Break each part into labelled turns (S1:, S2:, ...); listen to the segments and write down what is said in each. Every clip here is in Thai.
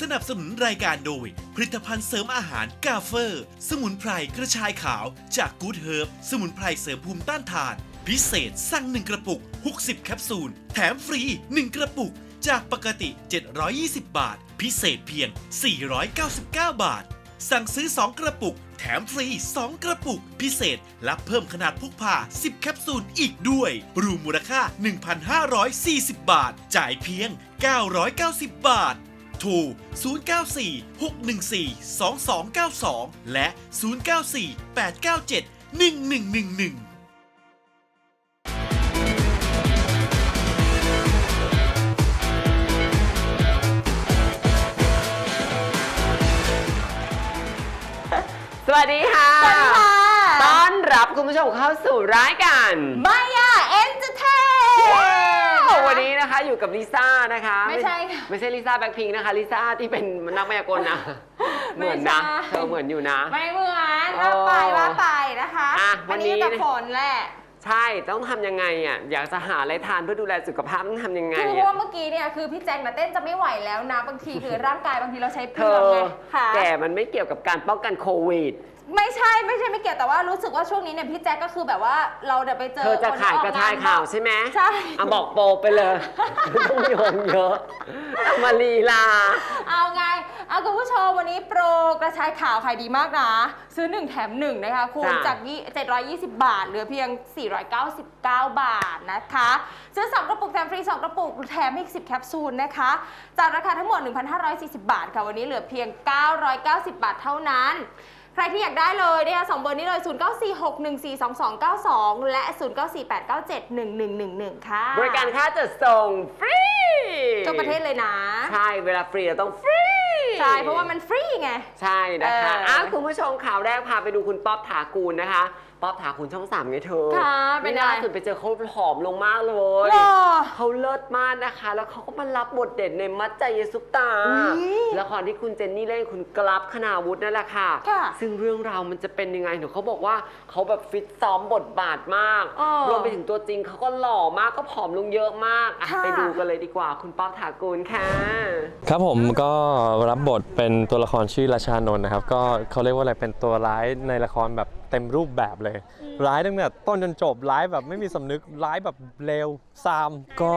S1: สนับสนุนรายการโดย ผลิตภัณฑ์เสริมอาหารกาเฟอร์ สมุนไพรกระชายขาวจากกูดเฮิร์บสมุนไพรเสริมภูมิต้านทาน พิเศษสั่ง1กระปุก 60 แคปซูล แถมฟรี 1 กระปุก จากปกติ 720 บาท พิเศษเพียง 499 บาท สั่งซื้อ 2 กระปุก แถมฟรี 2 กระปุก พิเศษรับเพิ่มขนาดพกพา 10 แคปซูลอีกด้วย รวมมูลค่า 1,540 บาท จ่ายเพียง 990 บาท โทร 094-614-2292 และ 094-897-1111
S2: สวัสดีค่ะ
S3: สวัสดีค่ะ
S2: ต้อนรับคุณผู้ชมเข้าสู่รายการ
S3: มายาเอนเตอร์เทน
S2: วันนี้นะคะอยู่กับลิซ่านะคะ
S3: ไม่ใช่ค่ะ
S2: ไม่ใช่ลิซ่าแบ็คพิงค์นะคะลิซ่าที่เป็นนักมายากลนะ เหมือนนะ
S3: ไม่ใช่
S2: เธอเหมือนอยู่นะ
S3: ไม่เหมือน
S2: เอ
S3: ว่า
S2: อ
S3: ไปว่าไปนะคะ
S2: อะวันนี้
S3: กับฝนแหละ
S2: ใช่ ต้องทำยังไงอะอยากจะหาอะไรทานเพื่อดูแลสุขภาพต้องทำยังไง
S3: คือเพราะ
S2: อะ
S3: ว่าเมื่อกี้เนี่ยคือพี่แจ็คน่ะเต้นจะไม่ไหวแล้วนะบางทีคือร่างกายบางทีเราใช้
S2: เธ
S3: เพื่อ
S2: อ
S3: ไงค่ะ
S2: แก่มันไม่เกี่ยวกับการป้องกันโควิด
S3: ไม่ใช่ไม่ใช่ไม่เกี่ยวแต่ว่ารู้สึกว่าช่วงนี้เนี่ยพี่แจ็คก็คือแบบว่าเราเดี๋ยวไปเจอ
S2: เธอจะ
S3: คน
S2: ขาย
S3: ออก
S2: กระชาย
S3: งน
S2: ข่าว
S3: บอก
S2: ใช่ไหม
S3: ใช่
S2: อะบอกโปรไปเลยไม่ต้องโยงเยอะเอามาลีลา
S3: เอาไง เอาคุณผู้ชมวันนี้โปรกระชายขาวขายดีมากนะ ซื้อ 1 แถม 1 นะคะคูณ
S2: จ้ะ
S3: จากยี่720 บาท เหลือเพียง 499 บาทนะคะ ซื้อ 2 กระปุกแถมฟรี 2 กระปุกแถมอีก 10 แคปซูลนะคะ จากราคาทั้งหมด 1,540 บาทค่ะ วันนี้เหลือเพียง 990 บาทเท่านั้นใค รที่อยากได้เลยนะคะสองเบอร์นี้เลย 0946142292 และ 0948971111 ค่ะ
S2: บริการค่าจัดส่งฟรี
S3: ทั่วประเทศเลยนะ
S2: ใช่เวลาฟรีเราต้องฟรี
S3: ใช่ เพราะว่ามันฟรีไง
S2: ใช่นะคะ
S3: เอออ่
S2: อ้าวคุณผู้ชมข่าวแรกพาไปดูคุณป๊อปถากูลนะคะ ป๊อปถากูลช่องสามไงเธอ
S3: ค่ะเป็นไง
S2: ล่าสุดไปเจอเขาผอมลงมากเลย
S3: หรอ
S2: เขาเลิศมากนะคะ แล้วเขาก็มารับบทเด่นในมัดใจเยซุปตา
S3: อุ๊ย
S2: ละครที่คุณเจนนี่เล่นคุณกราฟคณาวุฒินั่นแหละค่ะ
S3: ค่ะ
S2: ซึ่งเรื่องราวมันจะเป็นยังไงหนูเขาบอกว่าเขาแบบฟิตซ้อมบทบาทมาก
S3: อ๋อ
S2: รวมไปถึงตัวจริงเขาก็หล่อมากก็ผอมลงเยอะมากอะ
S3: ค่ะ
S2: ไปดูกันเลยดีกว่า คุณป๊อปถากูลค่ะ
S4: ครับผมก็รับบทเป็นตัวละครชื่อราชานนท์นะครับ ก็เขาเรียกว่าอะไรเป็นตัวร้ายในละครแบบ เต็มรูปแบบเลย ร้ายตั้งแต่ต้นจนจบร้ายแบบไม่มีสำนึกร้ายแบบเลวซามก็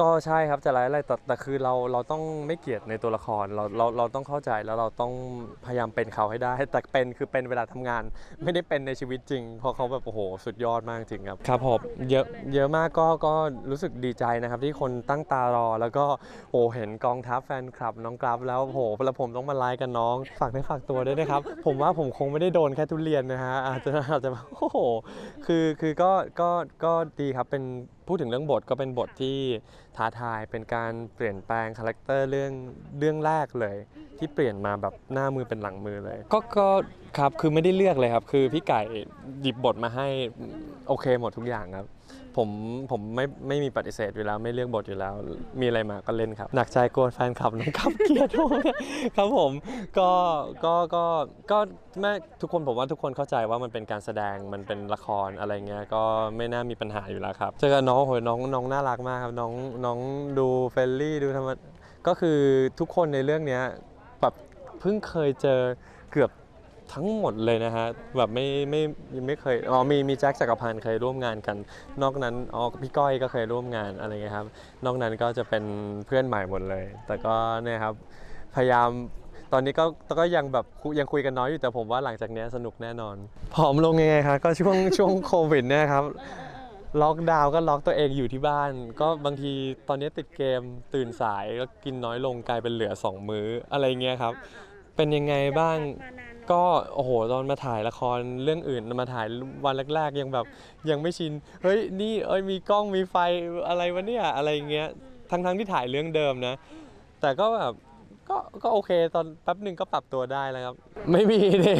S4: ก็ใช่ครับจะร้ายอะไรแต่แต่คือเราเราต้องไม่เกลียดในตัวละครเราเราเราต้องเข้าใจแล้วเราต้องพยายามเป็นเขาให้ได้ แต่เป็นคือเป็นเวลาทำงาน ไม่ได้เป็นในชีวิตจริงเพราะเขาแบบโอ้โหสุดยอดมากจริงครับครับผมเยอะเยอะมากก็ก็รู้สึกดีใจนะครับที่คนตั้งตารอแล้วก็โอ้เห็นกองทัพแฟนคลับน้องกราฟแล้วโอ้โหแล้วผมต้องมาไลน์กันน้องฝากได้ฝากตัวด้วยนะครับ ผมว่าผมคงไม่ได้โดนแค่ทุเรียนนะฮะอาจจะอาจจะโอ้โหคือคือก็ก็ก็ดีครับเป็นพูดถึงเรื่องบทก็เป็นบทที่ท้าทายเป็นการเปลี่ยนแปลงคาแรคเตอร์เรื่องเรื่องแรกเลย ที่เปลี่ยนมาแบบหน้ามือเป็นหลังมือเลย ก็ก็ครับคือไม่ได้เลือกเลยครับ คือพี่ไก่หยิบบทมาให้โอเคหมดทุกอย่างครับ ผมผมไม่ไม่มีปฏิเสธอยู่แล้วไม่เลือกบทอยู่แล้ว มีอะไรมาก็เล่นครับ หนักใจกลัวแฟนคลับน้องครับเกลียดผมครับผมก็ก็ก็ก็ไม่ทุกคนผมว่าทุกคนเข้าใจว่ามันเป็นการแสดงมันเป็นละครอะไรเงี้ยก็ไม่น่ามีปัญหาอยู่แล้วครับเจอกับน้องโหยน้องน้องน่ารักมากครับน้องน้องดูเฟรนลี่ดูธรรมก็คือทุกคนในเรื่องเนี้ยแบบเพิ่งเคยเจอเกือบ ทั้งหมดเลยนะฮะแบบไม่ไม่ไม่เคยอ๋อมีมีแจ็คจักรพันธ์เคยร่วมงานกัน นอกนั้นอ๋อพี่ก้อยก็เคยร่วมงานอะไรเงี้ยครับนอกนั้นก็จะเป็นเพื่อนใหม่หมดเลย แต่ก็เนี่ยครับพยายามตอนนี้ก็ก็ยังแบบยังคุยกันน้อยอยู่แต่ผมว่าหลังจากนี้สนุกแน่นอนผอมลงยังไงครับก็ช่วงช่วงโควิดเนี่ยครับล็อกดาวน์ก็ล็อกตัวเองอยู่ที่บ้าน ก็บางทีตอนนี้ติดเกมตื่นสายก็กินน้อยลงกลายเป็นเหลือ 2 มื้ออะไรเงี้ยครับ เป็นยังไงบ้างก็โอ้โหตอนมาถ่ายละครเรื่องอื่นมาถ่ายวันแรกๆ ยังแบบยังไม่ชิน เฮ้ยนี่เอ้ยมีกล้องมีไฟอะไรวะเนี่ยอะไรเงี้ยทั้งๆที่ถ่ายเรื่องเดิมนะ แต่ก็แบบก็ก็โอเคตอนแป๊บหนึ่งก็ปรับตัวได้แล้วครับ ไม่มีเลย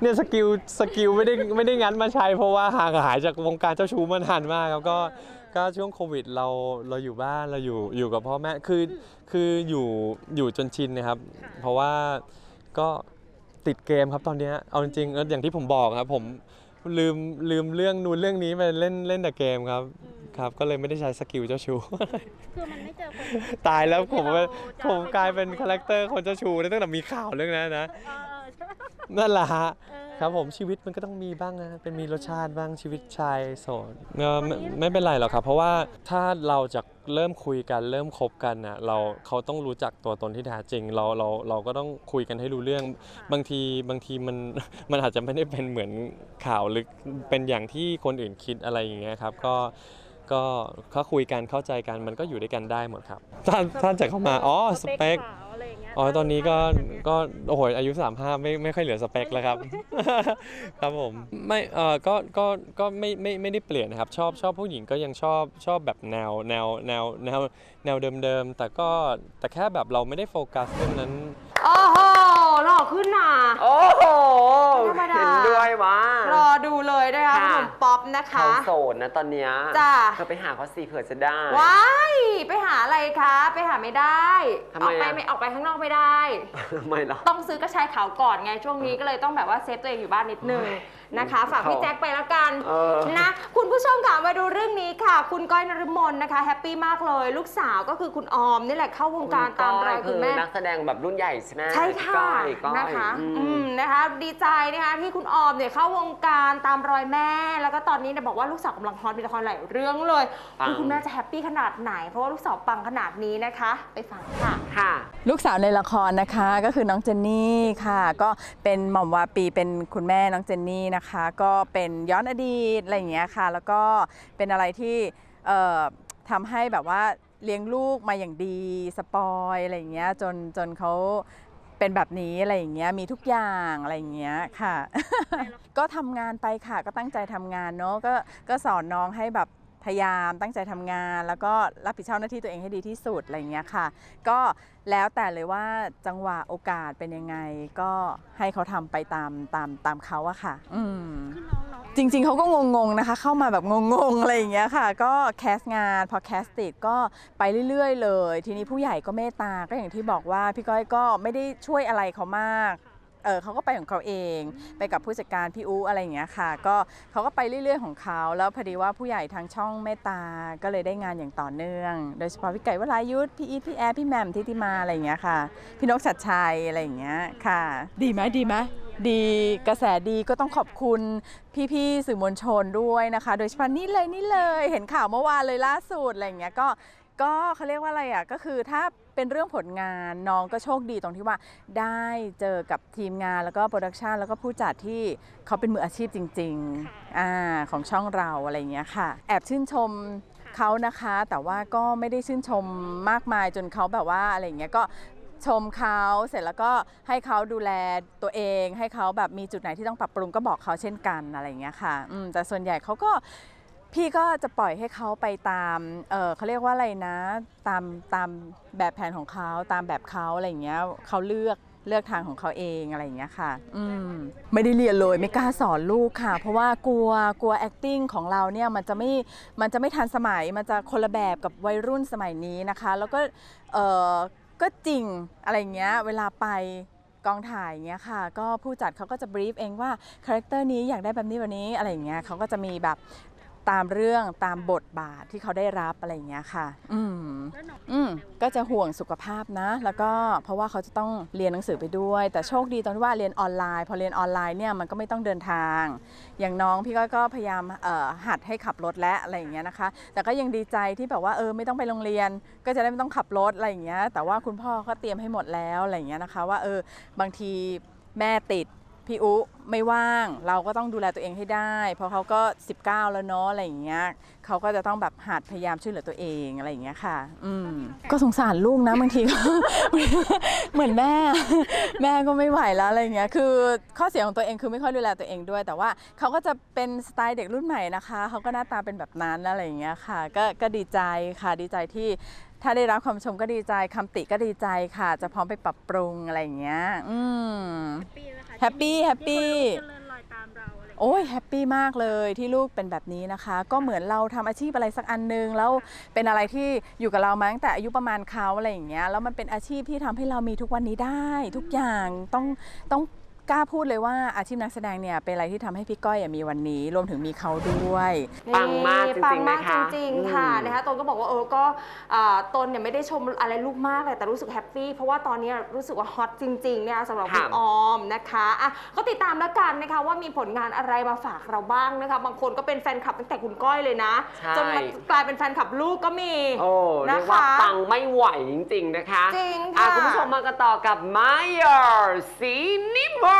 S4: เนี่ยสกิลสกิลไม่ได้ไม่ได้งั้นมาใช้เพราะว่าห่างหายจากวงการเจ้าชู้มานานมากครับก็ ก็ช่วงโควิดเราเราอยู่บ้านเราอยู่อยู่กับพ่อแม่คือคืออยู่อยู่จนชินนะครับ เพราะว่าก็ติดเกมครับตอนเนี้ยเอาจริงๆเอออย่างที่ผมบอกครับ ผมลืมลืมเรื่องนู้นเรื่องนี้ไปเล่นเล่นแต่เกมครับครับ ก็เลยไม่ได้ใช้สกิลเจ้าชู้
S5: คือมันไม่เจอคน
S4: ตายแล้วผม
S5: ที่
S4: เป็น
S5: เราจะ
S4: ผมกลายเป็นคาแรคเตอร์คนเจ้าชู้ตั้งแต่มีข่าวเรื่องนั้นนะ
S5: เออใช่
S4: นั่นแหละฮะ
S5: เออ
S4: ครับผมชีวิตมันก็ต้องมีบ้างนะเป็นมีรสชาติบ้างชีวิตชายโสดเออไม่ไม่เป็นไรหรอกครับ เพราะว่าถ้าเราจะเริ่มคุยกันเริ่มคบกันน่ะเราเขาต้องรู้จักตัวตนที่แท้จริง เราเราเราก็ต้องคุยกันให้รู้เรื่อง บางทีบางทีมันมันอาจจะไม่ได้เป็นเหมือนข่าวหรือเป็นอย่างที่คนอื่นคิดอะไรอย่างเงี้ยครับก็ก็เขาคุยกันเข้าใจกันมันก็อยู่ด้วยกันได้หมดครับถ้าถ้าจะเข้ามาอ๋อสเปค
S5: สาว อะไรอย่างเงี้ย
S4: อ๋อตอนนี้ก็
S5: ถ้าเป็น
S4: ก็โอ้โหอายุ 35 ไม่ไม่ค่อยเหลือสเปคแล้วครับ ครับผมไม่เออก็ก็ก็ไม่ไม่ไม่ได้เปลี่ยนนะครับ ชอบชอบผู้หญิงก็ยังชอบชอบแบบแนวแนวแนวแนวแนวเดิมๆแต่ก็แต่แค่แบบเราไม่ได้โฟกัสเรื่องนั้น
S3: โอ้โหหล่อขึ้นน่ะ
S2: โอ้โห
S3: ธรรมดา
S2: เห็นด้วยว่าร
S3: อดูเลยนะคะ
S2: ค่ะ
S3: คุณหนุ่มป๊อปนะคะ
S2: เขาโสดนะตอนเนี้ย
S3: จ้ะ
S2: เธอไปหาเขาสิเผื่อจะได้
S3: ว้ายไปหาอะไรคะ ไปหาไม่ได้
S2: ทำ
S3: อ
S2: ไม
S3: อกไป
S2: อะ
S3: ไม่ออกไปข้างนอกไม่ได้
S2: ไม่หรอก
S3: ต้องซื้อกระชายขาวก่อนไงช่วงนี้ก็เลยต้องแบบว่าเซฟตัวเองอยู่บ้านนิดนึง นะคะ ฝากพี่แจ็คไปแล้วกัน
S2: เออ
S3: นะ คุณผู้ชมค่ะมาดูเรื่องนี้ค่ะ คุณก้อยนฤมลนะคะแฮปปี้มากเลย ลูกสาวก็คือคุณออมนี่แหละเข้าวงการตามรอยคุณแม่
S2: นักแสดงแบบรุ่นใหญ่ใช่ไหม
S3: ใช่ค่ะ
S2: ก้อยก้อย
S3: นะคะ
S2: อืม
S3: อืมนะคะดีใจนะคะที่คุณออมเนี่ยเข้าวงการตามรอยแม่ แล้วก็ตอนนี้เนี่ยบอกว่าลูกสาวกำลังฮอตมีละครหลายเรื่องเลย
S2: ปัง
S3: คือคุณแม่จะแฮปปี้ขนาดไหน เพราะว่าลูกสาวปังขนาดนี้นะคะ ไปฟังค่ะ
S2: ค่ะ
S6: ลูกสาวในละครนะคะก็คือน้องเจนนี่ค่ะ ก็เป็นหม่อมวาปีเป็นคุณแม่น้องเจนนี่นะคะก็เป็นย้อนอดีตอะไรอย่างเงี้ยค่ะ แล้วก็เป็นอะไรที่เอ่อทำให้แบบว่าเลี้ยงลูกมาอย่างดีสปอยอะไรอย่างเงี้ยจนจนเขาเป็นแบบนี้อะไรอย่างเงี้ยมีทุกอย่างอะไรอย่างเงี้ยค่ะ ก็ทำงานไปค่ะก็ตั้งใจทำงานเนาะก็ก็สอนน้องให้แบบ พยายามตั้งใจทำงาน แล้วก็รับผิดชอบหน้าที่ตัวเองให้ดีที่สุดอะไรอย่างเงี้ยค่ะ ก็แล้วแต่เลยว่าจังหวะโอกาสเป็นยังไง ก็ให้เขาทำไปตามตามตามเขาอะค่ะ อืม
S5: คือน้องน้อง
S6: จริงๆ เขาก็งงๆ นะคะ เข้ามาแบบงงๆ อะไรอย่างเงี้ยค่ะ ก็แคสงานพอแคสติดก็ไปเรื่อยๆ เลย ทีนี้ผู้ใหญ่ก็เมตตา ก็อย่างที่บอกว่าพี่ก้อยก็ไม่ได้ช่วยอะไรเขามาก เออเขาก็ไปของเขาเอง ไปกับผู้จัดการพี่อูอะไรอย่างเงี้ยค่ะ ก็เขาก็ไปเรื่อย ๆ ของเขาแล้วพอดีว่าผู้ใหญ่ทางช่องเมตตาก็เลยได้งานอย่างต่อเนื่อง โดยเฉพาะพี่ไก่วรายุทธพี่อีทพี่แอร์พี่แหม่มทิติมาอะไรอย่างเงี้ยค่ะ พี่นกชัดชัยอะไรอย่างเงี้ยค่ะ ดีไหมดีไหมดีกระแสดีก็ต้องขอบคุณพี่ๆสื่อมวลชนด้วยนะคะ โดยเฉพาะนี่เลยนี่เลย เห็นข่าวเมื่อวานเลยล่าสุดอะไรอย่างเงี้ยก็ก็เขาเรียกว่าอะไรอะก็คือถ้า เป็นเรื่องผลงานน้องก็โชคดีตรงที่ว่าได้เจอกับทีมงานแล้วก็โปรดักชันแล้วก็ผู้จัดที่เขาเป็นมืออาชีพจริงๆอ่าของช่องเราอะไรอย่างเงี้ยค่ะ แอบชื่นชมเขานะคะ แต่ว่าก็ไม่ได้ชื่นชมมากมายจนเขาแบบว่าอะไรอย่างเงี้ยก็ชมเขาเสร็จแล้วก็ให้เขาดูแลตัวเอง ให้เขาแบบมีจุดไหนที่ต้องปรับปรุงก็บอกเขาเช่นกันอะไรอย่างเงี้ยค่ะอืมแต่ส่วนใหญ่เขาก็ พี่ก็จะปล่อยให้เขาไปตามเเขาเรียกว่าอะไรนะ ตามตามแบบแผนของเขาตามแบบเขาอะไรอย่างเงี้ยเขาเลือกเลือกทางของเขาเองอะไรอย่างเงี้ยค่ะ อืม ไม่ได้เรียนเลยไม่กล้าสอนลูกค่ะ เพราะว่ากลัวกลัว acting ของเราเนี่ยมันจะไม่ มันจะไม่ทันสมัย มันจะคนละแบบกับวัยรุ่นสมัยนี้นะคะ แล้วก็ เออก็จริงอะไรเงี้ย เวลาไปกองถ่ายเงี้ยค่ะ ก็ผู้จัดเขาก็จะบรีฟเองว่าคาแรคเตอร์นี้อยากได้แบบนี้แบบนี้อะไรอย่างเงี้ยเขาก็จะมีแบบ ตามเรื่องตามบทบาทที่เขาได้รับอะไรอย่างเงี้ยค่ะ อืม
S5: แล้วน้อง
S6: อืมก็จะห่วงสุขภาพนะ แล้วก็เพราะว่าเขาจะต้องเรียนหนังสือไปด้วย แต่โชคดีตรงที่ว่าเรียนออนไลน์ พอเรียนออนไลน์เนี่ยมันก็ไม่ต้องเดินทาง อย่างน้องพี่ก็ก็พยายามเอ่อหัดให้ขับรถและอะไรอย่างเงี้ยนะคะ แต่ก็ยังดีใจที่แบบว่าเออไม่ต้องไปโรงเรียน ก็จะได้ไม่ต้องขับรถอะไรอย่างเงี้ย แต่ว่าคุณพ่อก็เตรียมให้หมดแล้วอะไรอย่างเงี้ยนะคะ ว่าเออบางทีแม่ติด พี่อุไม่ว่างเราก็ต้องดูแลตัวเองให้ได้ เพราะเขาก็ 19 แล้วเนาะอะไรอย่างเงี้ยเขาก็จะต้องแบบหัดพยายามช่วยเหลือตัวเองอะไรอย่างเงี้ยค่ะ อืมก็สงสารลูกนะบางทีก็เหมือนแม่ แม่ก็ไม่ไหวแล้วอะไรอย่างเงี้ยคือข้อเสียของตัวเองคือไม่ค่อยดูแลตัวเองด้วย แต่ว่าเขาก็จะเป็นสไตล์เด็กรุ่นใหม่นะคะเขาก็หน้าตาเป็นแบบนั้นอะไรอย่างเงี้ยค่ะ ก็ก็ดีใจค่ะดีใจที่ถ้าได้รับความชมก็ดีใจคำติก็ดีใจค่ะ จะพร้อมไปปรับปรุงอะไรอย่างเงี้ย อืม
S5: ปีนะคะ
S6: แฮปปี้แฮปปี้
S5: ที่คนรู้เจริญรอยตามเราอะไรอย่างเงี้ย
S6: โอ้ยแฮปปี้มากเลยที่ลูกเป็นแบบนี้นะคะ ก็เหมือนเราทำอาชีพอะไรสักอันนึงแล้วเป็นอะไรที่อยู่กับเรามาตั้งแต่อายุประมาณเขาอะไรอย่างเงี้ยแล้วมันเป็นอาชีพที่ทำให้เรามีทุกวันนี้ได้ ทุกอย่างต้องต้อง กล้าพูดเลยว่าอาชีพนักแสดงเนี่ยเป็นอะไรที่ทำให้พี่ก้อยอะมีวันนี้ รวมถึงมีเขาด้วย
S2: ปังมากจริงๆ
S3: ปังมาก
S2: นะคะ
S3: จริงๆค่ะ
S2: อืม
S3: นะคะตนก็บอกว่าเออก็อ่าตนเนี่ยไม่ได้ชมอะไรลูกมากเลยแต่รู้สึกแฮปปี้เพราะว่าตอนนี้รู้สึกว่าฮอตจริงๆเนี่ยสำหรับคุณ
S2: ค่ะ
S3: ออมนะคะอะก็ติดตามแล้วกันนะคะว่ามีผลงานอะไรมาฝากเราบ้างนะคะบางคนก็เป็นแฟนคลับตั้งแต่คุณก้อยเลยนะ
S2: ใช่
S3: จนมากลายเป็นแฟนคลับลูกก็มี
S2: โอ้
S3: นะ
S2: เรียกว่า
S3: คะ
S2: ปังไม่ไหวจริง ๆ นะคะ
S3: จริง
S2: อ่
S3: ค่ะ
S2: คุณผู้ชมมากันต่อกับมายาซีนิมอ
S3: เออ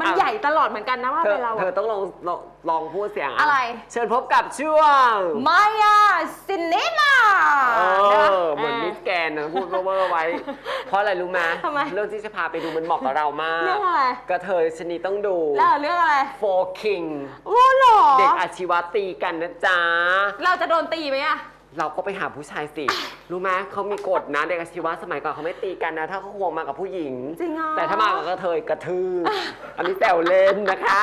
S3: มันใหญ่ตลอดเหมือนกันนะว่า
S2: เธ
S3: เป็
S2: อน
S3: เรา
S2: เธอ
S3: อะ
S2: ต้องลองลองลองพูดเสียง
S3: อะไร
S2: เชิญพบกับช่วง
S3: มายาซินเนมา
S2: เออเหมือนมิสแกนนะพูดเวอร์ๆไว้ เพราะอะไรรู้ไหม
S3: ทำไม
S2: เรื่องที่จะพาไปดูมันเหมาะกับเรามาก
S3: เรื่องอะไร
S2: กระเทยชนีต้องดู
S3: แล้วเรื่องอะไร
S2: โฟคิง
S3: โอ้เหรอ
S2: เด็กอาชีวะตีกันนะจ๊ะ
S3: เราจะโดนตีไหมอะ
S2: เราก็ไปหาผู้ชายสิ รู้ไหมเขามีกฎนะเด็กอาชีวะสมัยก่อนเขาไม่ตีกันนะ ถ้าเขาควงมากับผู้หญิง
S3: จริงเหรอ
S2: แต่ถ้ามากับกระเทยกระทืบอันนี้แซวเล่นนะคะ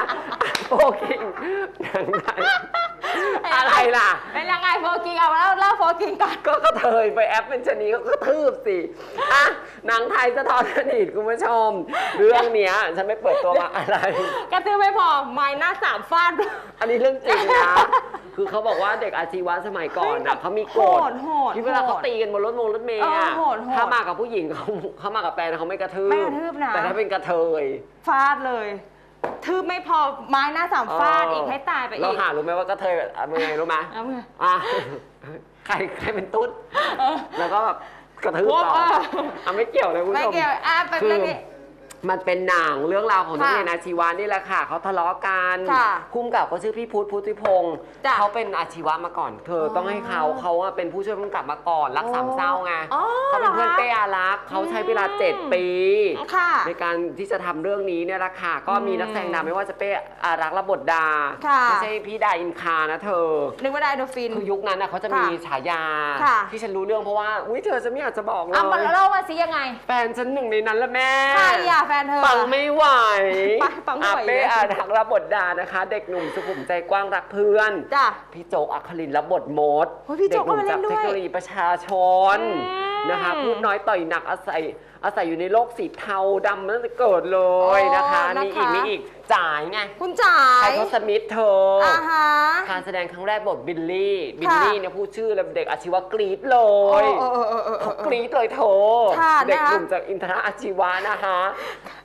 S2: โฟคิงหนังไทยอะไรล่ะ
S3: เป็นยังไงโฟกิงเอาแล้วเล่าโฟกิงก่อน
S2: ก็กระเทยไปแอปเป็นชะนีก็กระทืบสิอะหนังไทยสะท้อนอดีตคุณผู้ชม เรื่องเนี้ยฉันไม่เปิดตัวมาอะไร
S3: กระตือไม่พอไม้หน้าสามฟาด
S2: อันนี้เรื่องจริงนะ คือเขาบอกว่าเด็กอาชีวะสมัยก่อนนะเขามีกฎ
S3: โหดโหด
S2: ที่เวลาเขาตีกันบนรถมงรถเมล์อะ
S3: เออโหดโหด
S2: ถ้ามากับผู้หญิงเขาเขามากับแฟนเขาไม่กระทืบ
S3: ไม่กระทืบนะ
S2: แต่ถ้าเป็นกระเทย
S3: ฟาดเลยทืบไม่พอไม้หน้าสามฟาดอีกให้ตายไป
S2: เรา
S3: อีก
S2: หารู้ไหมว่ากระเทยแบบอะเป็นไงรู้ไหม
S3: เอาไง
S2: อะใครใครเป็นตุ๊ดแล้วก็แบบกระทืบ
S3: พวก
S2: ต่อ
S3: เออ
S2: อะไม่เกี่ยวเลยคุณผู้
S3: ไม่
S2: ชม
S3: เกี่ยวอะเป็น
S2: คือ
S3: เรื่องนี้
S2: มันเป็นหนังเรื่องราวของนัก
S3: ค่ะ
S2: เรียนอาชีวะนี่แหละค่ะเขาทะเลาะกัน
S3: ค่ะ
S2: คุ้มกับก็ชื่อพี่พุทธพุทธิพงศ์
S3: จ้ะ
S2: เขาเป็นอาชีวะมาก่อน เธออ
S3: อ
S2: ต้องให้เขาเขาอะเป็นผู้ช่วยผู้กำกับมาก่อนรักสามเศร้าไง
S3: อ๋อ
S2: เขาเป็นเพื่อน
S3: เหรอคะ
S2: เป้อารักษ์เขาใช้เวลา7ปี
S3: ค่ะ
S2: ในการที่จะทำเรื่องนี้เนี่ยแหละค่ะก็มีนักแสดงนำไม่ว่าจะเป้อารักษ์และบทดา
S3: ค่ะ
S2: ไม่ใช่พี่ดาอินคานะเธอ
S3: นึกว่าได้โดฟิน
S2: คือยุคนั้นนะเขาจะมี
S3: ค่ะ
S2: ฉายา
S3: ค่ะ
S2: ที่ฉันรู้เรื่องเพราะว่า อุ้ยเธอฉันไม่อยากจะบอกเล
S3: เอามายเล่ามาสิยังไง
S2: แฟนฉันหนึ่งในนั้นละแม่
S3: ใครอะแฟนเธอ
S2: ปังไม่ไหว
S3: ปังปังไม่ไหว
S2: อาเป้
S3: เลย
S2: อารักษ์รับบทดานะคะ เด็กหนุ่มสุขุมใจกว้างรักเพื่อน
S3: จ้ะ
S2: พี่โจกอัครินทร์รับบทโมด
S3: โอ้ยพี่โจ๊กก็มาเล่นด้วย
S2: เด็กหนุ่มจากเทคโนโลยีประชาชน
S3: อืม
S2: นะคะพูดน้อยต่อยหนักอาศัยอาศัยอยู่ในโลกสีเทาดำมาตั้งแต่เกิดเลยนะคะ
S3: โอ้
S2: มีอีก
S3: นะคะ
S2: มีอีกจ่ายไง
S3: คุณจ๋า
S2: ไท
S3: ย
S2: ทอสมิธเธออ
S3: อ่าฮะ
S2: การแสดงครั้งแรกบทบิลลี่บิลลี่เนี่ยพูดชื่อแล้วเด็กอาชีวะกรี๊ดเล
S3: เอยอเออเออเออเอ
S2: เขา
S3: อ ก
S2: รี๊ดเลยเธอ
S3: ค่ะ
S2: เด็ก
S3: นะคะ
S2: หนุ่มจากอินทรอาชีวะนะคะ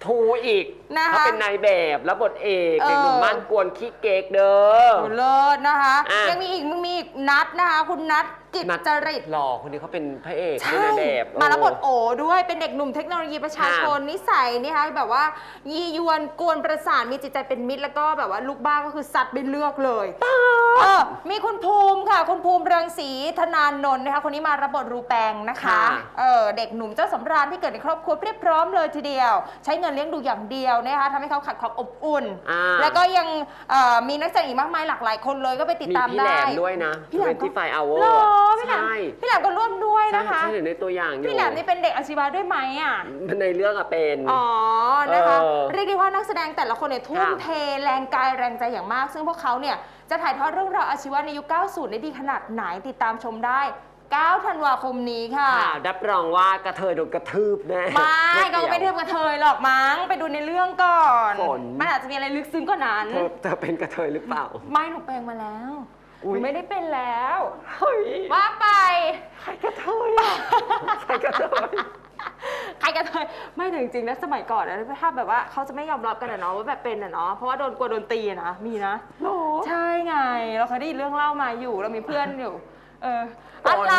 S2: ทูอีก
S3: นะคะ
S2: เขาเป็นนายแบบแล้วบทเอก
S3: เออ
S2: เด็กหนุ่มม่านกวนขี้เก๊กเด้อ
S3: โหเลิศนะคะ
S2: อะ
S3: ยังมีอีกมึงมีอีกนัดนะคะ คุณนัด กิจ
S2: นัด
S3: จริต
S2: หล่อคนนี้เขาเป็นพระเอก
S3: ใช่
S2: เป็นนายแบบ
S3: มาแล้วบท
S2: โอ้
S3: โอด้วย เป็นเด็กหนุ่มเทคโนโลยีประชาชน นิสัยนี่คะแบบว่า ยียวนกวนประสาน มีจิตใจเป็นมิตร แล้วก็แบบว่าลูกบ้าก็คือสัตว์เป็นเลือกเลยเออมีคุณภูมิค่ะ คุณภูมิเรืองศรีธนานนท์นะคะ คนนี้มารับบทรูแปงนะคะ
S2: ค่ะ
S3: เออเด็กหนุ่มเจ้าสำราญที่เกิดในครอบครัวเรียบพร้อมเลยทีเดียว ใช้เงินเลี้ยงดูอย่างเดียวนะคะทำให้เขาขาดความอบอุ่น
S2: อ่า
S3: แล้วก็ยังเอ่อมีนักแสดงอีกมากมายหลากหลายคนเลยก็ไปติด
S2: มี
S3: ตาม
S2: พี่แหล
S3: ได้
S2: มด้วยนะ
S3: พี่แหลมก็
S2: ที่ไฟเอาเวอ
S3: เหร
S2: ร์
S3: อพี่แหลม
S2: ใช่
S3: พี่แหลมก็ร่วมด้วย
S2: ใช่
S3: นะคะ
S2: ใช่เห็นในตัวอย่างอยู่
S3: พี่แหลมนี่เป็นเด็กอาชีวะด้วยไหมอะ
S2: ในเรื่องอะเป็น
S3: อ๋อ นะคะ
S2: เออ
S3: เรียกได้ว่านักแสดงแต่ละคนเนี่ยทุ่ม
S2: ค่ะ
S3: เทแรงกายแรงใจอย่างมาก ซึ่งพวกเขาเนี่ยจะถ่ายทอดเรื่องราวอาชีวะในยุค 90 ได้ดีขนาดไหนติดตามชมได้ 9 ธันวาคมนี้ค่ะ
S2: ค่ะรับรองว่ากระเทยโดนกระทืบแน่
S3: ไม่ก็ไม่
S2: เกี่
S3: เที
S2: ย
S3: ยวบกับเธยหรอกมั้ง ไปดูในเรื่องก่อน
S2: ฝน
S3: มันอาจจะมีอะไรลึกซึ้งกว่านั้น
S2: เธอเธอเป็นกระเทยหรือเปล่า
S3: ไม่หนูแปลงมาแล้ว ห
S2: อุ๊ย
S3: นูไม่ได้เป็นแล้ว
S2: เฮ้ย
S3: ว่าไป
S2: ใครกระเทยอะใครกระเทย
S3: ใครกันเลยไม่แต่จริงๆนะสมัยก่อนนะถ้าแบบว่าเขาจะไม่ยอมรับกันอะเนาะว่าแบบเป็นอะเนาะเพราะว่าโดนกลัวโดนตีอะนะมีนะ
S2: หรอ
S3: ใช่ไง เราเคยได้ยินเรื่องเล่ามาอยู่ เรามีเพื่อนอยู่ เออ
S2: ฝน
S3: อะไร